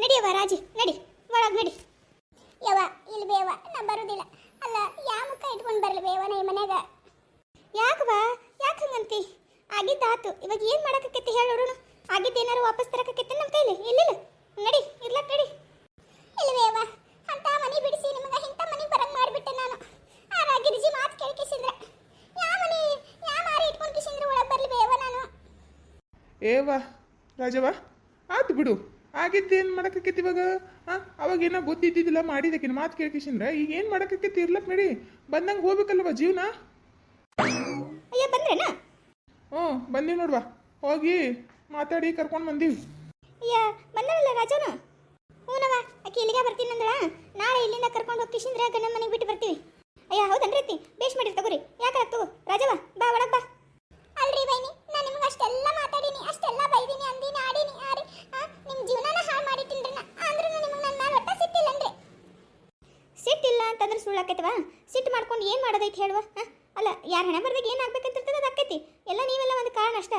ನಡಿಯವ್ವ ರಾಜಿ, ನಡಿ, ಒಳಗೆ ನಡಿ. ಯವ ಇಲ್ಲಿ ಬೇವ ನಾ ಬರೋದಿಲ್ಲ. ಅಲ್ಲ, ಯಾ ಮುಖ ಇಟ್ಕೊಂಡು ಬರಲಿ ಬೇವ ಈ ಮನ್ಯಾಗ. ಯಾಕವ್ವ, ಯಾಕೆ ಹಂಗಂತಿ? ಆಗಿದ್ದಾತು, ಇವಾಗ ಏನು ಮಾಡಕತ್ತೈತಿ ಹೇಳೋರು ಆಗಿದ್ದು ಆಗಿದ್ದೇನಾರು ವಾಪಸ್ ತರಕತ್ತೈತಿ ನಮ್ಮ ಕೈಲಿ? ಇಲ್ಲಿಲ್ಲ ನಡಿ ಇರ್ಲಕ್ ನಡಿ. ಇಲ್ವೇವ ಅಂತ ಮನೆ ಬಿಡಿಸಿ ನಿಮಗೆ ಇಂಥ ಮನೆ ಬರಂಗ್ ಮಾಡಿಬಿಟ್ಟೆ ನಾನು. ಆ ರಾಗಿರಿಜಿ ಮಾತು ಕೇಳ್ಕಿಸಿದ್ರೆ ಯಾವ ಮನೆ, ಯಾ ಮಾರಿ ಇಟ್ಕೊಂಡು ಕಿಸಿದ್ರೆ ಒಳಗೆ ಬರಲಿ ಬೇವ ನಾನು. ಏವ ರಾಜವ ಆತು ಬಿಡು. ಆಗಿದ್ದೇನು ಮಾಡೋಕ್ಕಾಕೈತಿ ಇವಾಗ? ಹಾಂ ಅವಾಗ ಏನೋ ಬುದ್ಧಿ ಇದ್ದಿದ್ದಿಲ್ಲ ಮಾಡಿದಕ್ಕಿನ ಮಾತು ಕೇಳ್ಕಿಸಿಂದ್ರೆ ಈಗ ಏನು ಮಾಡೋಕ್ಕಾಕೈತಿ ಇರ್ಲಕ್ ನಡಿ. ಬಂದಂಗೆ ಹೋಗ್ಬೇಕಲ್ವ ಜೀವನ? ಅಯ್ಯ ಬಂದ್ರೇನ? ಹ್ಞೂ ಬಂದೀವಿ ನೋಡ್ವಾ ಹೋಗಿ ಮಾತಾಡಿ ಕರ್ಕೊಂಡು ಬಂದೀವಿ. ಅಯ್ಯ ಬಂದವಲ್ಲ ರಾಜನು? ಹ್ಞೂನವ ಆಕೆ ಇಲ್ಲಿಗೆ ಬರ್ತೀನಿ ಅಂದಳ? ನಾಳೆ ಇಲ್ಲಿಂದ ಕರ್ಕೊಂಡು ಹೋಗಿ ಕಿಶಿಂದ್ರೆ ಗಂಡನ ಮನೆಗೆ ಬಿಟ್ಟು ಬರ್ತೀವಿ. ಅಯ್ಯ ಹೌದನ್ರಿ ಅತ್ತಿ? ಬೇಷ್ ಮಾಡಿರಿ ತಗೋರಿ. ಯಾಕೆ ತಗೋ? ರಾಜವ ಬಾ ಒಳಗೆ ಬಾ. ಅಲ್ರಿ ಬೈನಿ ನಾನು ನಿಮ್ಗೆ ಅಷ್ಟೆಲ್ಲ ಮಾತಾಡೀನಿ ಅಷ್ಟೆಲ್ಲ ಬೈದೀನಿ ಅಂದೀನಿ ಆಡೀನಿ ಆರಿ. ನಿಮ್ಮ ಜೀವನನ ಹಾಳು ಮಾಡಿಟ್ಟಿನ್ರಿ ಅಂದ್ರೂ ನಿಮಗೆ ನನ್ನ ಮೇಲೆ ಒಟ್ಟ ಸಿಟ್ಟಿಲ್ಲನ್ರಿ ಸಿಟ್ಟಿಲ್ಲ ಅಂತಂದ್ರೆ ಸುಳ್ಳಾಕೈತವ? ಸಿಟ್ಟು ಮಾಡ್ಕೊಂಡು ಏನು ಮಾಡೋದೈತಿ ಹೇಳುವ? ಅಲ್ಲ, ಯಾರ ಹಣೆ ಬರ್ದಾಗ ಏನು ಆಗ್ಬೇಕಂತಿರ್ತದೆ ಅದು ಆಕೈತಿ ಎಲ್ಲ ನೀವೆಲ್ಲ ಒಂದು ಕಾರಣ ಅಷ್ಟ.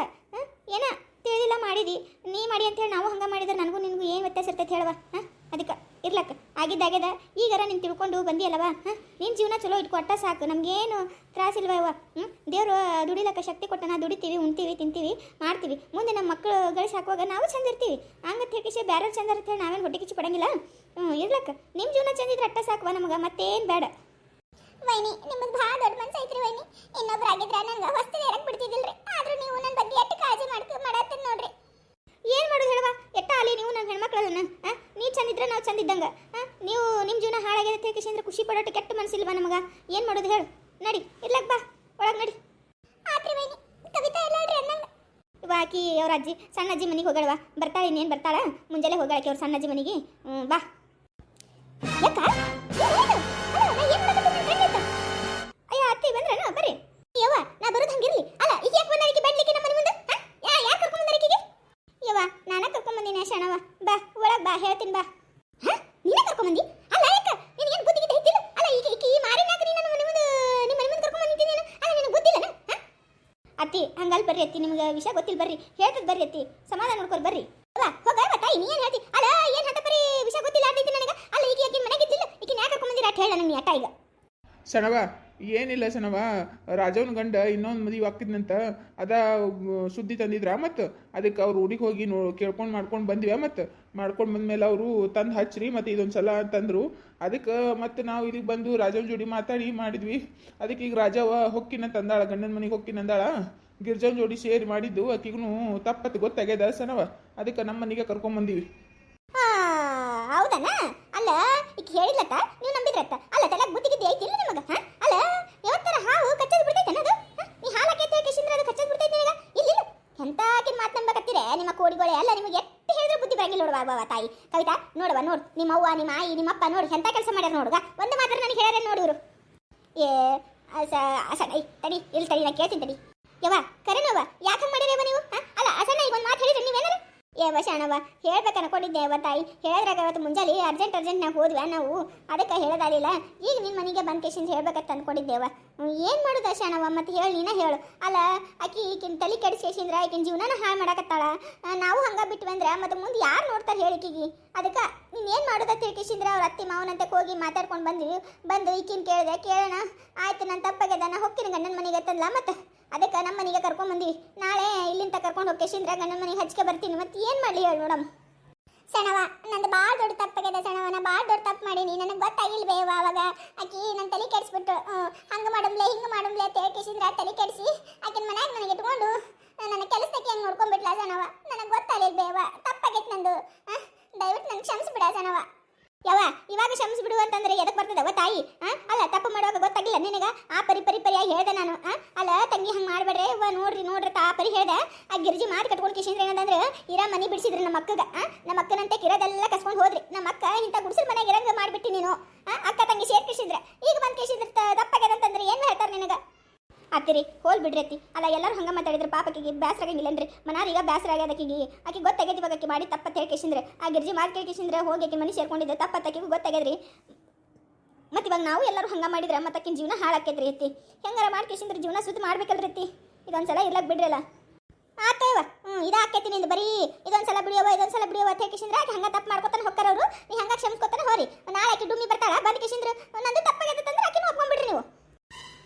ಏನ? ತಿಳಿದಿಲ್ಲ ಮಾಡಿದಿ. ನೀ ಮಾಡಿ ಅಂತ ಅಂತೇಳಿ ನಾವು ಹಂಗೆ ಮಾಡಿದ್ರೆ ನನಗೂ ನಿನಗೂ ಏನು ವ್ಯತ್ಯಾಸ ಇರ್ತೈತೆ ಹೇಳುವ? ಹಾಂ? ಅದಕ್ಕೆ. ಇರ್ಲಕ್ಕ ಆಗಿದ್ದಾಗ್ಯದ ಈಗಾರ ನೀನು ತಿಳ್ಕೊಂಡು ಬಂದಿಯಲ್ಲವ ಹಾಂ? ನಿನ್ನ ಜೀವನ ಚಲೋ ಇಟ್ಕೊ ಅಟ್ಟ ಸಾಕು. ನಮಗೇನು ತ್ರಾಸಿಲ್ವ ಇವ ಹ್ಞೂ ದೇವರು ದುಡಿಲಕ್ಕ ಶಕ್ತಿ ಕೊಟ್ಟನ ದುಡಿತೀವಿ ಉಣ್ತೀವಿ ತಿಂತೀವಿ ಮಾಡ್ತೀವಿ. ಮುಂದೆ ನಮ್ಮ ಮಕ್ಕಳು ಗಳಿಸಿ ಹಾಕುವಾಗ ನಾವು ಚಂದ ಇರ್ತೀವಿ. ಹಂಗಂತ ಹೇಳಿ ಬೇರೆ ಚಂದ ಇರುತ್ತೆ ನಾವೇನು ಹೊಟ್ಟೆ ಕಿಚ್ಚು ಪಡಂಗಿಲ್ಲ? ಹ್ಞೂ ಇರ್ಲಕ್ಕ ನಿಮ್ಮ ಜೀವನ ಚಂದಿದ್ರೆ ಅಟ್ಟ ಸಾಕುವ ನಮಗೆ ಮತ್ತೇನು ಬೇಡ. ವೈನಿ ನಿಮಗೆ ಭಾಳ ದೊಡ್ಡ ಮನ್ಸು ಐತ್ರಿ ವೈನಿ. ಇನ್ನೊಬ್ರು ಆಗಿದ್ರ ನನಗೆ ಹೊಸ್ತಿಗೆ ಎರಕ್ ಬಿಡ್ತಿದ್ದಿಲ್ರಿ. ಆದ್ರೂ ನೀವು ನನ್ನ ಬಗ್ಗೆ ಎಷ್ಟು ಕಾಳಜಿ ಮಾಡ್ಕ ಮಾಡತ್ತೀನಿ ನೋಡ್ರಿ. ಏನು ಮಾಡೋದು ಹೇಳುವ ಎಟ್ಟ ಅಲ್ಲಿ ನೀವು ನನ್ನ ಹೆಣ್ಮಕ್ಳನ್ನ ಹಾಂ? ನೀವು ಚಂದಿದ್ರೆ ನಾವು ಚಂದಿದ್ದಂಗ ನೀವು ನಿಮ್ಮ ಜೀವನ ಹಾಳಾಗಿದೆ ಅಂತ ಹೇಳಿ ಖುಷಿ ಪಡೋಟು ಕೆಟ್ಟ ಮನಸ್ಸಿಲ್ವಾ ನಮಗೆ? ಏನು ಮಾಡೋದು ಹೇಳು. ನಡಿ, ಇರ್ಲಕ್ ಬಾ. ಒಳಗೆ ನಡಿ. ಬಾಕಿ ಅವ್ರ ಅಜ್ಜಿ, ಸಣ್ಣ ಅಜ್ಜಿ ಮನೆಗೆ ಹೋಗಳವಾ? ಬರ್ತಾಳೆ ಇನ್ನೇನು ಬರ್ತಾಳ? ಮುಂಜಾನೆ ಹೋಗಳಕ್ಕೆ ಅವ್ರ ಸಣ್ಣ ಅಜ್ಜಿ ಮನೆಗೆ. ಬಾ. ವಿಷಯ ಗೊತ್ತಿಲ್ಲ, ಬರ್ರಿ. ಹೇಳ್ತದ ಬರ್ರಿ ಅತ್ತಿ. ಸಮಾಧಾನ ನೋಡ್ಕೊಂಡು ಬರ್ರಿ. ಅಲ್ಲ, ಹೋಗ ತಾಯಿ? ನೀ ಏನ್ ಹೇಳ್ತಿ. ಅಲ್ಲ, ಏನು ಹೇಳ್ತ ಬರ್ರಿ ವಿಷಯ ಗೊತ್ತಿಲ್ಲ ಆಡ್ತೈತಿ ನನಗೆ. ಅಲ್ಲ ಈಗ ಯಾಕೆ ಮನೆಗೆ ಇದ್ದಿಲ್ಲ. ಈಗ ಯಾಕೆ ಕರ್ಕೊಂಡ್ ಬಂದಿರ ಅಟ್ ಹೇಳ ನನಗೆ ಅಟ್ಟ ಈಗ. ಸಣವ ಏನಿಲ್ಲ ಸಣವ ರಾಜವನ ಗಂಡ ಇನ್ನೊಂದು ಮದುವೆ ಹಾಕಿದ್ನಂತ ಅದ ಸುದ್ದಿ ತಂದಿದ್ರ ಮತ್ತು ಅದಕ್ಕೆ ಅವ್ರು ಊರಿಗೆ ಹೋಗಿ ನೋ, ಕೇಳ್ಕೊಂಡು ಮಾಡ್ಕೊಂಡು ಬಂದ್ವಿ ಮತ್ತು ಮಾಡ್ಕೊಂಡು ಬಂದ್ಮೇಲೆ ಅವರು ತಂದು ಹಚ್ಚ್ರಿ ಮತ್ತು ಇದೊಂದು ಸಲ ಅಂತಂದರು. ಅದಕ್ಕೆ ಮತ್ತು ನಾವು ಇಲ್ಲಿಗೆ ಬಂದು ರಾಜವನ ಜೋಡಿ ಮಾತಾಡಿ ಮಾಡಿದ್ವಿ. ಅದಕ್ಕೆ ಈಗ ರಾಜವ ಹೊಕ್ಕಿನ ತಂದಾಳ, ಗಂಡನ ಮನೆಗೆ ಹೊಕ್ಕಿನ ಅಂದಾಳ ಗಿರ್ಜವನ್ ಜೋಡಿ ಶೇರ್ ಮಾಡಿದ್ದು ಆಕಿಗೂ ತಪ್ಪತ್ ಗೊತ್ತಾಗ್ಯದ ದರ್ಶನವ ಅದಕ್ಕೆ ನಮ್ಮ ಮನೆಗೆ ಕರ್ಕೊಂಬಂದೀವಿ ಹೌದನ ಅಲ್ಲ ಈಗ ಹೇಳಿದ್ಲತ್ತ? ನೀವು ನಂಬಿದ್ರತ್ತ? ಅಲ್ಲ, ತಲೆಗೆ ಬುದ್ಧಿ ಗಿದ್ದಿ ಐತಿಲ್ಲ ನಿಮಗೆ? ಅಲ್ಲ, ಯಾವತ್ತರ ಹಾವು ಕಚ್ಚದ್ ಬಿಡ್ತೈತೆ ಅನ್ನೋದು ನೀ ಹಾಲು ಹಾಕೈತೆ ಕೇಶಿಂದ್ರ ಅದು ಕಚ್ಚದ್ ಬಿಡ್ತೈತೆ ಇಲ್ಲ ಇಲ್ಲಿಲ್ಲ. ಎಂತಾಕಿನ ಮಾತು ನಂಬಕತ್ತೀರೆ? ನಿಮ್ಮ ಕೋಡಿಗಳೇ ಅಲ್ಲ, ನಿಮಗೆ ಎಷ್ಟು ಹೇಳಿದ್ರೆ ಬುದ್ಧಿ ಬರಂಗಿಲ್ಲ ನೋಡುವ ಬಾವ ತಾಯಿ. ಕವಿತಾ, ನೋಡುವ, ನೋಡು. ನಿಮ್ಮ ಅವ್ವ, ನಿಮ್ಮ ಆಯಿ, ನಿಮ್ಮ ಅಪ್ಪ, ನೋಡು. ಎಂತ ಕೆಲಸ ಮಾಡ್ಯಾರ ನೋಡುಗ? ಒಂದು ಮಾತ್ರ ನನಗೆ ಹೇಳ್ಯಾರ ನೋಡಿದ್ರು ಏ, ಅಸ ಅಸಣ ಐ ತಡಿ ಇಲ್ಲಿ ತಡಿ, ನಾ ಕೇಳ್ತೀನಿ ತಡಿ. ಯವ್ವ, ಕರೆನವ್ವ, ಯಾಕೆ ಮಾಡಿರೇವ ನೀವು? ಅಲ್ಲ ಅಸಣ್ಣ ಈಗ ಒಂದು ಮಾತು ಹೇಳಿದ್ರೆ ನೀವೇನಲ್ಲ ಏ ಬಶಾಣವ್ವ ಹೇಳ್ಬೇಕು ಅನ್ಕೊಂಡಿದ್ದೆ ಅವ ತಾಯಿ. ಹೇಳಿದ್ರಾಗ ಅವತ್ತು ಮುಂಜಾನೆ ಅರ್ಜೆಂಟ್ ಅರ್ಜೆಂಟ್ ನಾವು ಹೋದ್ವ ನಾವು? ಅದಕ್ಕೆ ಹೇಳೋದಾಗಿಲ್ಲ ಈಗ ನಿನ್ನ ಮನೆಗೆ ಬಂದ ಕೇಶಿಂದ ಹೇಳ್ಬೇಕಂತ ಅಂದ್ಕೊಂಡಿದ್ದೇವ ಏನು ಮಾಡೋದು ಅಶಾಣವ್ವ ಮತ್ತು ಹೇಳಿ, ನೀನ ಹೇಳು. ಅಲ್ಲ, ಆಕಿ ಈಕಿನ ತಲೆ ಕೆಡಿಸ್ಕೇಶಿಂದ್ರ ಈಕಿನ ಜೀವನನ ಹಾಳು ಮಾಡಕತ್ತಾಳ? ನಾವು ಹಂಗೆ ಬಿಟ್ವಿ ಅಂದ್ರೆ ಮತ್ತೆ ಮುಂದೆ ಯಾರು ನೋಡ್ತಾರೆ ಹೇಳಿಕಿಗಿ ಅದಕ್ಕೆ ನೀನು ಏನು ಮಾಡೋದ ತಿಳ್ಕೇಶಿಂದ್ರ ಅವ್ರ ಅತ್ತೆ ಮಾವನಂತೆ ಹೋಗಿ ಮಾತಾಡ್ಕೊಂಡು ಬಂದ್ವಿ. ಬಂದು ಈಕಿನ ಕೇಳಿದೆ, ಕೇಳೋಣ. ಆಯ್ತು ನನ್ನ ತಪ್ಪಾಗ್ಯದ, ನಾ ಹೋಗ್ತೀನಿ ಗಂಡನ ಮನೆಗೆ ತಂದ್ಲ ಮತ್ತೆ ಅದಕ್ಕೆ ನಮ್ಮ ಮನೆಗೆ ಕರ್ಕೊಂಡು ಬಂದಿವಿ. ನಾಳೆ ಇಲ್ಲಿಂದ ಕರ್ಕೊಂಡು ಹೋಗ್ಕೇಶಿಂದ್ರ ಗಂಡನ ಮನೆಗೆ ಹಚ್ಕೆ ಬರ್ತೀನಿ. ಮತ್ತೆ ಏನು ಮಾಡಲಿ ಹೇಳಿ ನೋಡಮ್ಮ. ಸಣವ ನಂದು ಭಾಳ ದೊಡ್ಡ ತಪ್ಪಾಗ್ಯದ ಸಣವ ನಾ ಭಾಳ ದೊಡ್ಡ ತಪ್ಪು ಮಾಡೀನಿ. ನನಗೆ ಗೊತ್ತಾಗಿಲ್ವೇ ಅವಾಗ. ಆಕಿ ನನ್ನ ತಲೆ ಕೆಡಿಸ್ಬಿಟ್ಟು ಹಂಗೆ ಮಾಡಮ್ಲೆ, ಹಿಂಗೆ ಮಾಡಮ್ಲೆ ಅಂತ ಹೇಳ್ಕೇಶಿಂದ್ರ ತಲೆ ಕೆಡಿಸಿ ಆಕಿನ ಮನ್ಯಾಗ ನನಗೆ ಇಟ್ಕೊಂಡು ನನ್ನ ಕೆಲಸಕ್ಕೆ ಹೆಂಗೆ ನೋಡ್ಕೊಂಡ್ಬಿಟ್ಲ ಸಣವ ನನಗೆ ಗೊತ್ತಾಗಿಲ್ಬೇವ ತಪ್ಪಾಗೈತೆ ನಂದು. ದಯವಿಟ್ಟು ನಂಗೆ ಕ್ಷಮಿಸ್ಬಿಡ ಸಣವ ಯವ್ವ, ಇವಾಗ ಕ್ಷಮಿಸ್ಬಿಡು ಅಂತಂದ್ರೆ ಎದಕ್ ಬರ್ತದವ ತಾಯಿ? ಅಲ್ಲ, ತಪ್ಪು ಮಾಡುವಾಗ ಗೊತ್ತಾಗಿಲ್ಲ ನಿನಗ? ಆ ಪರಿ ಪರಿ ಪರಿಯಾಗಿ ಹೇಳ್ದೆ ನಾನು? ಅಲ್ಲ, ತಂಗಿ ಹಂಗೆ ಮಾಡ್ಬೇಡ್ರಿ? ಅವ್ವ ನೋಡ್ರಿ ನೋಡ್ರಿ ತಾ ಪರಿ ಹೇಳ್ದೆ. ಆ ಗಿರ್ಜಿ ಮಾತು ಕಟ್ಕೊಂಡು ಕಿಶಿಂದ್ರ ಏನಂದ್ರೆ ಇರ ಮನಿ ಬಿಡಿಸಿದ್ರಿ ನಮ್ಮ ಅಕ್ಕಗ? ನಮ್ಮ ಅಕ್ಕನಂತೆ ಕಿರದೆಲ್ಲ ಕಸ್ಕೊಂಡು ಹೋದ್ರಿ. ನಮ್ಮ ಅಕ್ಕ ಇಂಥ ಗುಡಿಸಿದ ಮನೆಗೆ ಇರಂಗ ಮಾಡ್ಬಿಟ್ಟಿ ನೀನು ಆ? ಅಕ್ಕ ತಂಗಿ ಸೇರ್ ಕಿಶಿಂದ್ರ ಈಗ ಬಂದು ಕಿಶಿಂದ್ರ ತಪ್ಪಾಗ್ಯದ ಅಂತಂದ್ರೆ ಏನು ಹೇಳ್ತಾರೆ ನಿನಗ ಅತ್ತಿರಿ ಹೋಲ್ ಬಿಡ್ರಿ ಅಲ್ಲ, ಎಲ್ಲರೂ ಹಂಗ ಮಾತಾಡಿದ್ರೆ ಪಾಪಕ್ಕೆ ಬ್ಯಾಸರ ಆಗಂಗಿಲ್ಲನ್ರಿ ಮನಾರೀಗ ಬ್ಯಾಸರ ಆಗ್ಯದ ಆಕಿಗೆ ಆಕಿ ಗೊತ್ತಾಗೈತಿ ಇವಾಗ ಮಾಡಿ ತಪ್ಪ ಹೇಳ್ಕೇಶಿಂದ್ರೆ ಆ ಗಿರ್ಜಿ ಮಾತು ಕೇಳ್ಕೇಶಿಂದ್ರೆ ಹೋಗಿ ಮನಿ ಸೇರ್ಕೊಂಡಿದ್ದೆ ತಪ್ಪತ್ತಾಕಿಗೂ ಗೊತ್ತಾಗ್ಯದ್ರಿ. ಮತ್ತೆ ಇವಾಗ ನಾವು ಎಲ್ಲರೂ ಹಂಗೆ ಮಾಡಿದ್ರೆ ಮತ್ತಕ್ಕಿನ ಜೀವನ ಹಾಳಾಕೈತ್ರಿ ಅತ್ತಿ. ಹೆಂಗಾರ ಮಾಡ್ಕೇಶಿಂದ್ರೆ ಜೀವನ ಸುದ್ದಿ ಮಾಡ್ಬೇಕಲ್ರಿ ಅತ್ತಿ. ಇದೊಂದ್ಸಲ ಇರ್ಲಕ್ ಬಿಡ್ರಲ್ಲ ಆತ ಇವ ಹ್ಞೂ ಇದಾಕೈತಿ ನಿಂದು ಬರೀ. ಇದೊಂದ್ಸಲ ಬಿಡಿಯವ ಇದೊಂದ್ಸಲ ಬಿಡಿಯವ ಅಂತ ಹೇಳಿ ಆಕೆ ಹಂಗೆ ತಪ್ಪು ಮಾಡ್ಕೊತಾನೆ ಹೊಕ್ಕಾರ ಅವರು. ನೀ ಹಂಗೆ ಕ್ಷಮಿಸ್ಕೊತಾನೆ ಹೋರಿ. ನಾಳೆ ಆಕೆ ಡುಮ್ಮಿ ಬರ್ತಾಳ, ಬಂದ್ ಕಿಶಿಂದ್ರ. ನಂದು ತಪ್ಪಾಗೈತಂದ್ರೆ ಆಕಿನ ಒಪ್ಕೊಂಡ್ಬಿಡ್ರಿ ನೀವು.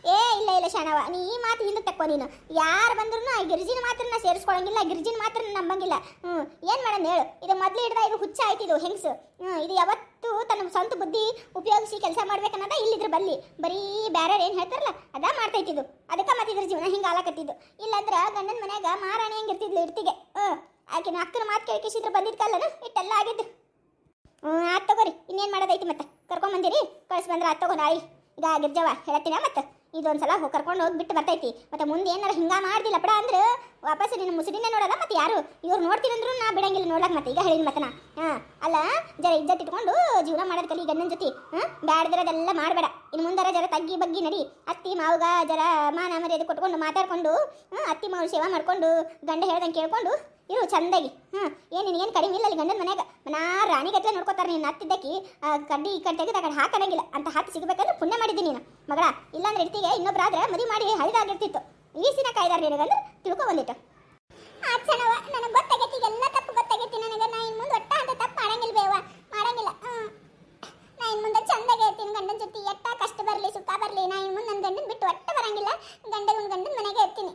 ಏ, ಇಲ್ಲ ಇಲ್ಲ ಶಾನವ ನೀ ಈ ಮಾತು ಹಿಂದೆ ತಕ್ಕೋ ನೀನು. ಯಾರು ಬಂದ್ರೂ ಆ ಗಿರ್ಜಿನ ಮಾತ್ರ ಸೇರಿಸ್ಕೊಳಂಗಿಲ್ಲ ಗಿರ್ಜಿನ ಮಾತ್ರ ನಂಬಂಗಿಲ್ಲ. ಹ್ಞೂ ಏನು ಮಾಡೋಣ ಹೇಳು? ಇದು ಮೊದ್ಲು ಹಿಡ್ದ ಇದು ಹುಚ್ಚ ಆಯ್ತು ಇದು, ಹೆಂಗ್ಸು? ಹ್ಞೂ ಇದು ಯಾವತ್ತು ತನ್ನ ಸ್ವಂತ ಬುದ್ಧಿ ಉಪಯೋಗಿಸಿ ಕೆಲಸ ಮಾಡ್ಬೇಕನ್ನೋದ ಇಲ್ಲಿದ್ರ ಬಲ್ಲಿ. ಬರೀ ಬೇರೆ ಏನು ಹೇಳ್ತಾರಲ್ಲ, ಅದ ಮಾಡ್ತೈತಿದು. ಅದಕ್ಕೆ ಇದ್ರ ಜೀವನ ಹಿಂಗೆ ಆಲಕತ್ತಿದ್ದು ಇಲ್ಲಂದ್ರೆ ಗಂಡನ ಮನ್ಯಾಗ ಮಾರಾಣಿ ಹೆಂಗಿರ್ತಿದ್ಲು ಇರ್ತಿಗೆ ಹ್ಞೂ ಆಕಿನ ಅಕ್ಕನ ಮಾತು ಕೇಳ್ಕಿಸಿದ್ರೆ ಬಂದಿದ್ಕಲ್ಲನ, ಇಟ್ಟೆಲ್ಲ ಆಗಿದ್ದು. ಹ್ಞೂ ಆತ್ ತಗೋರಿ, ಇನ್ನೇನು ಮಾಡೋದೈತಿ ಮತ್ತೆ? ಕರ್ಕೊಂಬಂದಿರಿ? ಕಳ್ಸಿ ಬಂದ್ರೆ ಆತ್ ತಗೋ ನಾಳೆ. ಈಗ ಗಿರ್ಜವ ಹೇಳತ್ತೀನ ಮತ್ತೆ? ಇದೊಂದ್ಸಲ ಹೋಗಿ ಕರ್ಕೊಂಡು ಹೋಗಿ ಬಿಟ್ಟು ಬರ್ತೈತಿ. ಮತ್ತೆ ಮುಂದೆ ಏನಾರ ಹಿಂಗ ಮಾಡ್ದಿಲ್ಲ ಪಡ ಅಂದ್ರೆ ವಾಪಸ್ ನಿನ್ನ ಮುಸುಡಿನೇ ನೋಡಲ್ಲ ಮತ್ತೆ ಯಾರು? ಇವ್ರು ನೋಡ್ತೀನಂದ್ರು ನಾ ಬಿಡಂಗಿಲ್ಲ ನೋಡಕ್ ಮತ್ತೆ ಈಗ ಹೇಳಿದ ಮತ್ತೆ ನಾ. ಹಾಂ, ಅಲ್ಲ, ಜರ ಇಜ್ಜತ್ ಇಟ್ಕೊಂಡು ಜೀವನ ಮಾಡೋದ್ ಕಲಿ ಗಂಡನ ಜೊತೆ, ಹಾಂ? ಬ್ಯಾಡ್ದಿರೋದೆಲ್ಲ ಮಾಡಬೇಡ. ಇನ್ನು ಮುಂದರ ಜರ ತಗ್ಗಿ ಬಗ್ಗಿ ನಡಿ. ಅತ್ತಿ ಮಾವಗ ಜರ ಮಾನ ಮರ್ಯಾದೆ ಕೊಟ್ಕೊಂಡು ಮಾತಾಡ್ಕೊಂಡು ಅತ್ತಿ ಮಾವು ಸೇವಾ ಮಾಡ್ಕೊಂಡು ಗಂಡ ಹೇಳ್ದಂಗೆ ಕೇಳ್ಕೊಂಡು ಇರು ಚಂದಾಗಿ. ಹ್ಞೂ ಏನು ನಿನಗೇನು ಕಡಿಮೆ ಇಲ್ಲ ಅಲ್ಲಿ ಗಂಡನ ಮನ್ಯಾಗ. ನಾ ರಾಣಿ ಗತ್ಲೆ ನೋಡ್ಕೋತಾರೆ ನೀನು ಹತ್ತಿದ್ದಕ್ಕಿ. ಕಡ್ಡಿ ಈ ಕಡೆ ತೆಗೆದು ಆ ಕಡೆ ಹಾಕಣಂಗಿಲ್ಲ ಅಂತ ಹತ್ತು ಸಿಗಬೇಕಂದ್ರೆ ಪುಣ್ಯ ಮಾಡಿದ್ದೀನಿ ನೀನು. ಮಗಳ, ಇಲ್ಲಾಂದ್ರೆ ಇರ್ತಿಗೆ ಇನ್ನೊಬ್ಬರಾದ್ರೆ ಮದುವೆ ಮಾಡಿ ಹಳಿದಾಗಿರ್ತಿತ್ತು ಈ ಸಿನ ಕಾಯ್ದಾರ ನಿನಗಂದ್ರೆ ತಿಳ್ಕೊ ಬಂದಿತ್ತು. ಆಚನವ ನನಗೆ ಗೊತ್ತಾಗೈತಿ, ಎಲ್ಲ ತಪ್ಪು ಗೊತ್ತಾಗೈತಿ ನನಗೆ. ನಾ ಇನ್ನು ಮುಂದೆ ಒಟ್ಟ ಅಂತ ತಪ್ಪು ಮಾಡಂಗಿಲ್ಲ ಬೇವ ಮಾಡಂಗಿಲ್ಲ. ನಾ ಇನ್ನು ಮುಂದೆ ಚಂದಾಗಿ ಇರ್ತೀನಿ ಗಂಡನ ಜೊತೆ. ಎಟ್ಟ ಕಷ್ಟ ಬರಲಿ, ಸುಖ ಬರಲಿ. ನಾ ಇನ್ನು ಮುಂದೆ ಗಂಡನ ಬಿಟ್ಟು ಒಟ್ಟ ಬರಂಗಿಲ್ಲ. ಗಂಡ ಗಂಡನ ಮನೆಗೆ ಇರ್ತೀನಿ.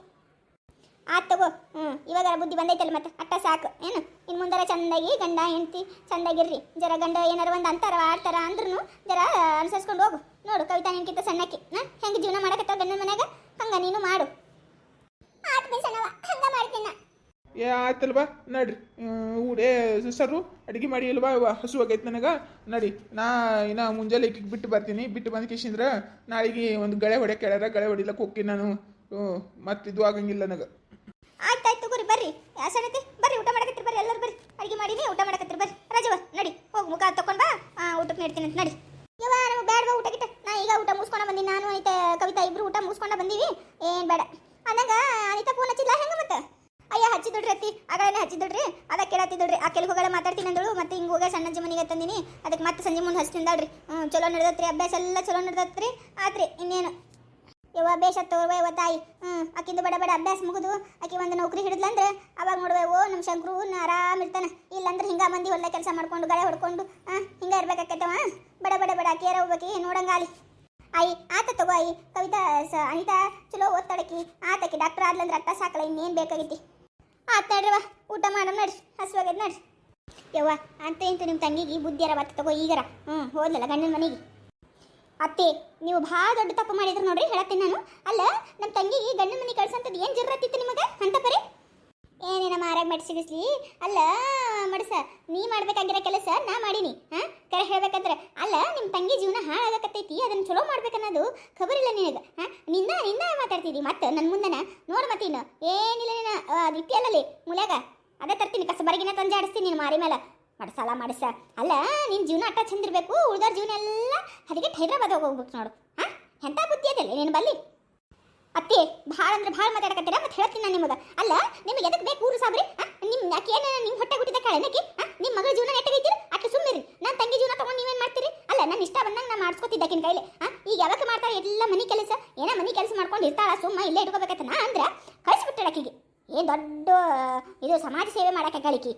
ಆತ್ ತಗೋ. ಹ್ಞೂ ಇವಾಗ ಬುದ್ಧಿ ಬಂದೈತಲ್ಲ ಮತ್ತೆ? ಅಟ್ಟ ಸಾಕು. ಏನು? ಇನ್ನು ಮುಂದರ ಚಂದಾಗಿ ಗಂಡ, ಹೆಂಡತಿ, ಚಂದಾಗಿರ್ರಿ. ಜರ ಗಂಡ ಏನಾರ ಒಂದು ಅಂತಾರ, ಆಡ್ತಾರ ಅಂದ್ರೂ ಜರ ಅನುಸರಿಸ್ಕೊಂಡು ಹೋಗು. ನೋಡು, ಕವಿತಾ ನಿನ್ಕಿಂತ ಸಣ್ಣಕ್ಕೆ. ಹಾಂ? ಹೆಂಗೆ ಜೀವನ ಮಾಡಕತ್ತ ಗಂಡನ ಮನೆಯಾಗ? ಹಂಗ ನೀನು ಮಾಡು. ಏ ಆಯ್ತಲ್ವಾ ನಡ್ರಿ. ಊರೇ ಸರು ಅಡುಗೆ ಮಾಡಿ ಇಲ್ವಾ ಹಸು ಆಗೈತೆ ನನಗೆ. ನಡಿ, ನಾ ಇನ್ನ ಮುಂಜಾನೆ ಬಿಟ್ಟು ಬರ್ತೀನಿ. ಬಿಟ್ಟು ಬಂದ ಕಿಶಿಂದ್ರ ನಾಳೆಗೆ ಒಂದು ಗಳೆ ಹೊಡೆ ಕೇಳ್ಯಾರ ಗಳೆ ಹೊಡಿಲಕ್ಕೆ ಹೋಗ್ತೀನಿ ನಾನು. ಮತ್ತೆ ಇದು ಆಗಂಗಿಲ್ಲ ನನಗೆ. ಆಯ್ತಾಯ್ತು ತಗೋರಿ, ಬರ್ರಿ. ಯಾಸನತಿ ಬರ್ರಿ, ಊಟ ಮಾಡಕತ್ರಿ, ಬರ್ರಿ, ಎಲ್ಲರೂ ಬರ್ರಿ. ಅಡುಗೆ ಮಾಡೀನಿ ಊಟ ಮಾಡಕತ್ರಿ, ಬರ್ರಿ. ರಜವ ನಡಿ, ಹೋಗಿ ಮುಖ ತಕೊಂಡ್ ಬಾ. ಊಟಕ್ಕೆ ನೀಡ್ತೀನಿ ನಡಿ ಯವ್ವ ನಮಗೆ ಬೇಡವಾ ಊಟ ಗಿಟ್ಟ ನಾ ಈಗ ಊಟ ಮುಗಿಸ್ಕೊಂಡ ಬಂದೀನಿ ನಾನು ಅನಿತಾ ಕವಿತಾ ಇಬ್ರು ಊಟ ಮುಗಿಸ್ಕೊಂಡ ಬಂದೀವಿ ಏನ್ ಬೇಡ ಅಂದಂಗ ಅನಿತಾ ಫೋನ್ ಹಚ್ಚಿಲ್ಲ ಹೆಂಗ ಮತ್ತೆ ಅಯ್ಯ ಹಚ್ಚಿದ್ರಿ ಅತ್ತಿ ಆಗಲೇ ಹಚ್ಚಿದ್ರಿ ಅದ ಕೇಳತ್ತಿದ್ರಿ ಆ ಕೆಲ್ಗೆ ಹೋಗಲ್ಲ ಮಾತಾಡ್ತೀನಿ ಅಂದಳು ಮತ್ತೆ ಹಿಂಗೆ ಹೋಗ ಸಣ್ಣ ಅಜ್ಜಿ ಮನೆಗೆ ತಂದಿನಿ ಅದಕ್ಕೆ ಮತ್ತೆ ಸಂಜೆ ಮುಂದೆ ಹಚ್ತಿಂದಾಳ್ರಿ ಹ್ಞೂ ಚಲೋ ನಡೆದತ್ರಿ ಅಭ್ಯಾಸ ಎಲ್ಲ ಚಲೋ ನಡೆದತ್ರಿ ಆತ್ರಿ ಇನ್ನೇನು ಯವ್ವ ಬೇಷ ತೋರ್ವ ತಾಯಿ. ಹ್ಞೂ ಆಕಿಂದು ಬಡ ಬಡ ಅಭ್ಯಾಸ ಮುಗಿದು. ಆಕಿ ಒಂದು ನೌಕರಿ ಹಿಡಿದ್ಲಂದ್ರೆ ಅವಾಗ ನೋಡುವೆ, ಓ ನಮ್ಮ ಶಂಕರು ಆರಾಮ್ ಇರ್ತಾನೆ. ಇಲ್ಲಂದ್ರೆ ಹಿಂಗ ಮಂದಿ ಹೊಲ ಕೆಲಸ ಮಾಡ್ಕೊಂಡು ಗಳೆ ಹೊಡ್ಕೊಂಡು ಹಾಂ ಹಿಂಗ ಇರ್ಬೇಕಾಕೈತವ? ಬಡ ಬಡ ಬಡ ಕೇರ ಹೋಗ್ಬೇಕಿ ನೋಡಂಗಾಲಿ ಆಯಿ, ಆತ ತಗೋ, ಆಯಿ. ಕವಿತಾ, ಸ, ಅನಿತಾ, ಚಲೋ ಓದ್ತಾಳಕಿ. ಆತಕಿ ಡಾಕ್ಟರ್ ಆದ್ಲಂದ್ರೆ ಅಟ್ಟ ಸಾಕಲ್ಲ ಇನ್ನೇನು ಬೇಕಾಗೈತಿ. ಆತ್ ನಡ್ರವ, ಊಟ ಮಾಡಮ್ ನಡ್ರಿ ಹಸುವಾಗೈತೆ ನಡ್ರಿ. ಯವ್ವ ಅಂತ ಇಂತ ನಿಮ್ಮ ತಂಗಿಗೆ ಬುದ್ಧಿಯರ ಬತ್ತ ತಗೋ, ಈಗರ. ಹ್ಞೂ ಹೋದ್ಲಲ್ಲ ಗಂಡನ ಮನೆಗೆ. ಅತ್ತೆ, ನೀವು ಭಾಳ ದೊಡ್ಡ ತಪ್ಪು ಮಾಡಿದ್ರು ನೋಡ್ರಿ, ಹೇಳತ್ತೀನಿ ನಾನು. ಅಲ್ಲ ನಮ್ಮ ತಂಗಿಗೆ ಗಂಡನ ಮನೆ ಕಳ್ಸಂತದ್ದು ಏನು ಜರ್ರತ್ತಿತ್ತು ನಿಮಗೆ? ಅಂತ ಪರಿ. ಏನೇನ ಮಾಡಿ ಸಿಗಿಸ್ಲಿ ಅಲ್ಲ, ಮಡಸ, ನೀ ಮಾಡ್ಬೇಕಾಗಿರೋ ಕೆಲಸ ನಾ ಮಾಡೀನಿ. ಹಾಂ, ಕರೆ ಹೇಳ್ಬೇಕಂದ್ರೆ, ಅಲ್ಲ ನಿಮ್ಮ ತಂಗಿ ಜೀವನ ಹಾಳಾಗಕತ್ತೈತಿ, ಅದನ್ನ ಚಲೋ ಮಾಡ್ಬೇಕನ್ನೋದು ಖಬರ್ ಇಲ್ಲ ನಿನಗೆ. ಹಾಂ, ನಿನ್ನ ನಿನ್ನ ಮಾತಾಡ್ತಿದ್ದಿ ಮತ್ತೆ ನನ್ನ ಮುಂದನ, ನೋಡು ಮತ್ತಿನ್ನು ಏನಿಲ್ಲ ನೀನು ಅದು ಇಟ್ಟಿಯಲ್ಲಲ್ಲಿ ಮುಲ್ಯಾಗ. ಅದೇ ತರ್ತೀನಿ ಕಸ ಬರಗಿನ ತಂಜಾಡಿಸ್ತೀನಿ ನೀನು ಮಾರಿ ಮೇಲೆ ಮಡ್ಸಲ್ಲ, ಮಾಡಿಸ. ಅಲ್ಲ ನಿನ್ನ ಜೀವನ ಅಟ್ಟ ಚಂದಿರಬೇಕು ಉಳ್ದವ್ರ ಜೀವನ ಎಲ್ಲ ಅದಕ್ಕೆ ಹೈದ್ರಾಬಾದ್ ಹೋಗ್ಬೇಕು ನೋಡು. ಹಾಂ? ಎಂಥ ಬುದ್ಧಿ ಅದಲ್ಲ ನೀನು ಬಲ್ಲಿ? ಅತ್ತೆ, ಭಾಳ ಅಂದ್ರೆ ಭಾಳ ಮಾತಾಡಕತ್ತೀರ, ಮತ್ತೆ ಹೇಳ್ತೀನಿ ನಾನು ನಿಮಗೆ. ಅಲ್ಲ, ನಿಮಗೆ ಎದಕ್ಕೆ ಬೇಕು ಊರು ಸಾಬ್ರಿ? ನಿಮ್ಮ ಯಾಕೆ ಏನೇನು ನಿಮ್ಮ ಹೊಟ್ಟೆ ಹುಟ್ಟಿದ ಕಾಳೆನಕ್ಕೆ ನಿಮ್ಮ ಮಗಳ ಜೀವನ ನೆಟ್ಟಗೈತಿರಿ ಅಷ್ಟು ಸುಮ್ಮನಿರಿ ನನ್ನ ತಂಗಿ ಜೀವನ ತಗೊಂಡು ನೀವೇನು ಮಾಡ್ತೀರಿ ಅಲ್ಲ ನನ್ನ ಇಷ್ಟ ಬಂದಂಗೆ ನಾನು ಮಾಡಿಸ್ಕೊತಿದ್ದಾಕಿನ ಕೈಲಿ ಹಾಂ ಈಗ ಯಾವಾಗ ಮಾಡ್ತಾರೆ ಎಲ್ಲ ಮನೆ ಕೆಲಸ ಏನೋ ಮನೆ ಕೆಲಸ ಮಾಡ್ಕೊಂಡು ಇರ್ತಾಳ ಸುಮ್ಮ ಇಲ್ಲೇ ಇಟ್ಕೋಬೇಕಂತ ನಾ ಅಂದ್ರೆ ಕಳಿಸ್ಬಿಟ್ಟೆ ಆಕಿಗೆ ಏನು ದೊಡ್ಡ ಇದು ಸಮಾಜ ಸೇವೆ ಮಾಡಕ್ಕೆ ಗಳಿಕಿ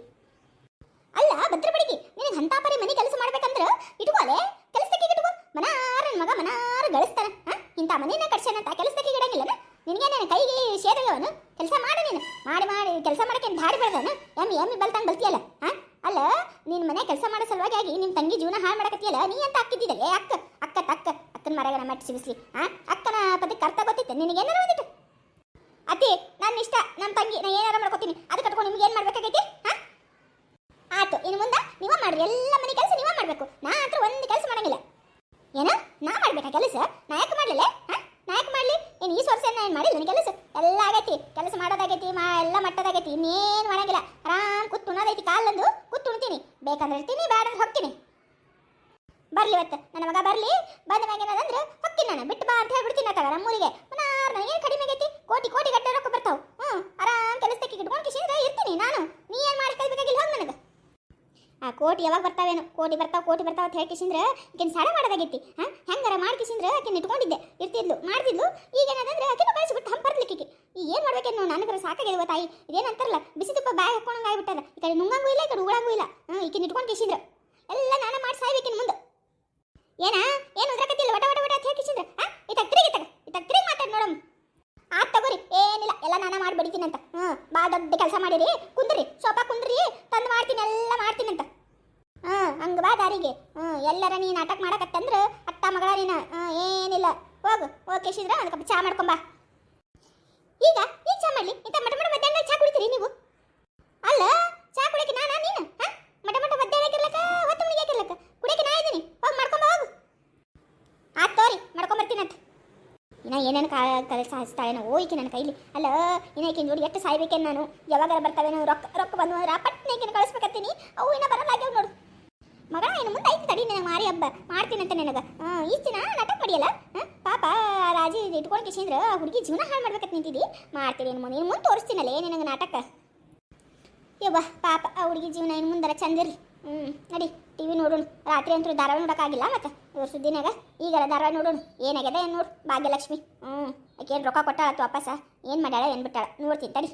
ಅಲ್ಲ ಭದ್ರಪಡಿಗೆ ನಿನಗೆ ಅಂತ ಪರಿ ಮನೆ ಕೆಲಸ ಮಾಡ್ಬೇಕಂದ್ರ ಇಟ್ಕೋಲೆ ಕೆಲಸಕ್ಕೆ ಇಟ್ಕೋ ಮನಾರ ನನ್ ಮಗ ಮನಾರ ಗಳಿಸ್ತಾನ ಹಾ ಇಂಥ ಮನೇನ ಕಟ್ಸ್ಯಾನಂತ ಕೆಲಸಕ್ಕೆ ಇಡಂಗಿಲ್ಲನ ನಿನಗೆ ನನ್ನ ಕೈಗೆ ಸೇದವನು ಕೆಲಸ ಮಾಡು ನೀನು ಮಾಡಿ ಮಾಡಿ ಕೆಲಸ ಬೆಳೆದನ ಎಮ್ಮಿ ಎಮ್ಮಿ ಬಲ್ತಂಗ್ ಬಲ್ತಿಯಲ್ಲ? ಅಲ್ಲ ನಿನ್ನ ಮನೆ ಕೆಲಸ ಮಾಡೋ ಸಲುವಾಗಿ ಆಗಿ ತಂಗಿ ಜೀವನ ಹಾಳು ಮಾಡಕತ್ತಿಯಲ್ಲ, ನೀ ಅಂತ ಅಕ್ಕಿದ್ದಿದ್ದಲ್ಲ ಏ ಅಕ್ಕ ಅಕ್ಕ ತಕ್ಕ, ಅಕ್ಕನ ಮರಗನ ಮಟ್ಟ ಸಿಗಿಸ್ಲಿ ಹಾ ಅಕ್ಕನ ಪದಕ್ಕೆ ಅರ್ಥ ಗೊತ್ತಿತ್ತು ನಿನಗೇನಾರ ಒಂದಿಟ್ಟು ಅತಿ ನನ್ನ ಇಷ್ಟ ನಮ್ಮ ತಂಗಿ, ನಾ ಏನಾರ ಮಾಡ್ಕೊತೀನಿ, ಅದು ಕಟ್ಕೊಂಡು ನಿಮ್ಗೆ ಏನು ಮಾಡ್ಬೇಕಾಗೈತಿ ಹಾ ಆಯ್ತು, ಇನ್ನು ಮುಂದೆ ನೀವೇ ಮಾಡ್ರಿ, ಎಲ್ಲ ಮನೆ ಕೆಲಸ ನೀವೇ ಮಾಡಬೇಕು, ನಾ ಹತ್ರ ಒಂದು ಕೆಲಸ ಮಾಡಂಗಿಲ್ಲ. ಏನ, ನಾ ಮಾಡಬೇಕಾ ಕೆಲಸ? ನಾ ಯಾಕೆ ಮಾಡಲಿಲ್ಲ ಏನು ಈ ವರ್ಷ ಏನು ಮಾಡಿಲ್ಲ ನನ್ನ ಕೆಲಸ? ಎಲ್ಲ ಆಗೈತಿ, ಕೆಲಸ ಮಾಡೋದಾಗೈತಿ, ಮಾ, ಎಲ್ಲ ಮಟ್ಟದಾಗೈತಿ, ಇನ್ನೇನು ಮಾಡಂಗಿಲ್ಲ. ಆರಾಮ್ ಕೂತ್ ಉಣ್ಣೋದೈತಿ ಕಾಲಂದು ಕೂತ್ ಉಣ್ತೀನಿ. ಬೇಕಂದ್ರೆ ಇರ್ತೀನಿ, ಬೇಡ ಅಂದ್ರೆ ಹೋಗ್ತೀನಿ. ಬರ್ಲಿ ಇವತ್ತು. ನನ್ನ ಮಗ ಬರ್ಲಿ, ಬಂದ ಮ್ಯಾಗ ಏನದಂದ್ರೆ ಹೋಗ್ತೀನಿ ನಾನು. ಬಿಟ್ಟು ಬಾ ಅಂತ ಹೇಳ್ಬಿಡ್ತೀನಿ ಅತ್ತಾಗ ನಮ್ಮೂರಿಗೆ. ಮನಾರ್ ನನಗೇನು ಕಡಿಮೆ ಆಗೈತಿ? ಕೋಟಿ ಕೋಟಿ ಗಟ್ಟಲೆ ರೊಕ್ಕ ಬರ್ತಾವ. ಹ್ಞೂ ಆರಾಮ್ ಕೆಲಸಕ್ಕೆ ಇಟ್ಕೊಂಡು ಕಿಶಿಂದ್ರೆ ಇರ್ತೀನಿ ನಾನು. ನೀ ಏನು ಮಾಡಿ ಕಲ್ಬೇಕಾಗಿಲ್ಲ ಹೋಗಿ ನನಗೆ. ಆ, ಕೋಟಿ ಯಾವಾಗ ಬರ್ತಾವೇನು? ಕೋಟಿ ಬರ್ತಾವ ಕೋಟಿ ಬರ್ತಾವ ಅಂತ ಹೇಳ್ಕಿಸಿಂದ್ರೆ ಈಕಿನ ಸಡ ಮಾಡೋದಾಗೈತಿ. ಹಾಂ ಹೆಂಗಾರ ಮಾಡ್ಕಿಸಿಂದ್ರೆ ಆಕಿನ ಇಟ್ಕೊಂಡಿದ್ದೆ, ಇರ್ತಿದ್ಲು, ಮಾಡ್ತಿದ್ಲು. ಈಗ ಏನದಂದ್ರೆ ಆಕಿನ ಕಳಿಸ್ಬಿಟ್ಟು ಹಂಪರ್ಲಿಕ್ಕೆ ಈ ಏನು ಮಾಡ್ಬೇಕೇನು ನನಗರ ಸಾಕಾಗಿಲ್ವ ತಾಯಿ ಇದೇನಂತಾರಲ್ಲ ಬಿಸಿ ತುಪ್ಪ ಬ್ಯಾಗ್ ಹಾಕೊಂಡಂಗೆ ಆಗ್ಬಿಟ್ಟದ. ಈ ಕಡೆ ನುಂಗಂಗೂ ಇಲ್ಲ, ಈ ಕಡೆ ಇಲ್ಲ. ಹಾಂ ಈಕಿನ ಇಟ್ಕೊಂಡು ಕಿಸಿಂದ್ರ ಎಲ್ಲ ನಾನು ಮಾಡಿ ಸಾಯ್ಬೇಕಿನ ಮುಂದೆ. ಏನ? ಏನು ಉದ್ರಕತ್ತಿಲ್ಲ? ವಟ ವಟ ವಟ ಅಂತ ಹೇಳಿ ಕಿಸಿಂದ್ರ ಹಾಂ ಇತ್ತಾಗ ತಗ ಇತ್ತಾಗ ತಿರುಗಿ ಮಾತಾಡಿ ನೋಡಮ್. ಆ, ತಗೋರಿ, ಏನಿಲ್ಲ, ಎಲ್ಲ ನಾನು ಅಂತ ಹ್ಞೂ ಭಾಳ ದೊಡ್ಡ ಕೆಲಸ ಮಾಡಿರಿ, ಕುಂದ್ರಿ, ಸೋಫಾ ಕುಂದ್ರಿ, ತಂದು ಮಾಡ್ತೀನಿ, ಎಲ್ಲ ಮಾಡ್ತೀನಿ ಹಂಗೆ ಬಾ ದಾರಿಗೆ ಹ್ಞೂ, ಎಲ್ಲರ ನೀ ನಾಟಕ ಮಾಡಕತ್ತಂದ್ರ ಅತ್ತ ಮಗಳ ನೀನು ಏನಿಲ್ಲ. ಹೋಗು, ಹೋಗಿ ಕೇಸಿದ್ರ ಒಂದು ಕಪ್ ಚಾ ಮಾಡ್ಕೊಂಬಾ ಈಗ ನೀ ಚಾ ಮಾಡಲಿ? ಇಂಥ ಮಟ ಮಟ ಮಧ್ಯಾಹ್ನ ಚಾ ಕುಡಿತೀರಿ ನೀವು? ಅಲ್ಲ, ಚಾ ಕುಡಿಯಕ್ಕೆ ನಾನಾ ನೀನು? ಹಾಂ? ಮಟ ಮಟ ಮಧ್ಯಾಹ್ನ ಹಾಕಿರ್ಲಕ್ಕ, ಹೊತ್ತು ಮಣಿಗೆ ಹಾಕಿರ್ಲಕ್ಕ? ಕುಡಿಯಕ್ಕೆ ನಾ ಇದ್ದೀನಿ. ಹೋಗಿ ಮಾಡ್ಕೊಂಬ ಹೋಗು. ಆತ್ ತೋರಿ ಮಾಡ್ಕೊಂಬರ್ತೀನಂತ ಇನ್ನ ಏನೇನು ಕಾ ಕೆಲಸ ಹಚ್ತಾಳೇನೋ ಓಯ್ಕೆ ನನ್ನ ಕೈಲಿ. ಅಲ್ಲ, ಇನ್ನ ನೋಡಿ ಎಷ್ಟು ಸಾಯ್ಬೇಕೇನು ನಾನು? ಯಾವಾಗಾರ ಬರ್ತಾವೇನೋ ರೊಕ್ಕ ರೊಕ್ಕ ಬಂದು ಅಂದ್ರೆ ಪಟ್ನೆ ಈಕಿನ ಕಳಿಸ್ಬೇಕತ್ತೀನಿ. ಅವು ಇನ್ನ ಬರಲಾಗ್ಯಾವ ನೋಡು. ಮಗ, ಇನ್ನು ಮುಂದೆ ಐತಿ ತಡಿ ನಿನಗೆ ಮಾರಿ ಹಬ್ಬ. ಮಾಡ್ತೀನಂತ ನಿನಗೆ. ಇಷ್ಟು ದಿನ ನಾಟಕ ಮಾಡಿಯಲ್ಲ ಹಾಂ ಪಾಪ ರಾಜಿ ಇಟ್ಕೊಂಡು ಕಿಸಿಂದ್ರೆ ಆ ಹುಡುಗಿ ಜೀವನ ಹಾಳು ಮಾಡ್ಬೇಕಂತ ನಿಂತಿದ್ದಿ ಮಾಡ್ತೀನಿ ಇನ್ನು ಮುಂದೆ ಇನ್ನು ಮುಂದೆ ತೋರಿಸ್ತೀನಲ್ಲೇ ನಿನಗೆ ನಾಟಕ. ಯವ್ವ, ಪಾಪ ಆ ಹುಡುಗಿ ಜೀವನ ಇನ್ನು ಮುಂದರ ಚಂದಿರಿ ಹ್ಞೂ ನಡಿ, ಟಿ ವಿ ನೋಡೋಣ. ರಾತ್ರಿ ಅಂತೂ ಧಾರಾವಾಹಿ ನೋಡೋಕ್ಕಾಗಿಲ್ಲ ಮತ್ತೆ. ಇವ್ರ ಸುದ್ದಿನಾಗ ಈಗ ಧಾರಾವಾಹಿ ನೋಡೋಣ. ಏನಾಗ್ಯದ ಏನು ನೋಡು? ಭಾಗ್ಯಲಕ್ಷ್ಮಿ. ಹ್ಞೂ ಆಕೆ ಏನು ರೊಕ್ಕ ಕೊಟ್ಟಾಳತ್ತು ವಾಪಸ ಏನು ಮಾಡ್ಯಾಳ, ಏನು ಬಿಟ್ಟಾಳ? ನೋಡ್ತೀನಿ, ತಡಿ.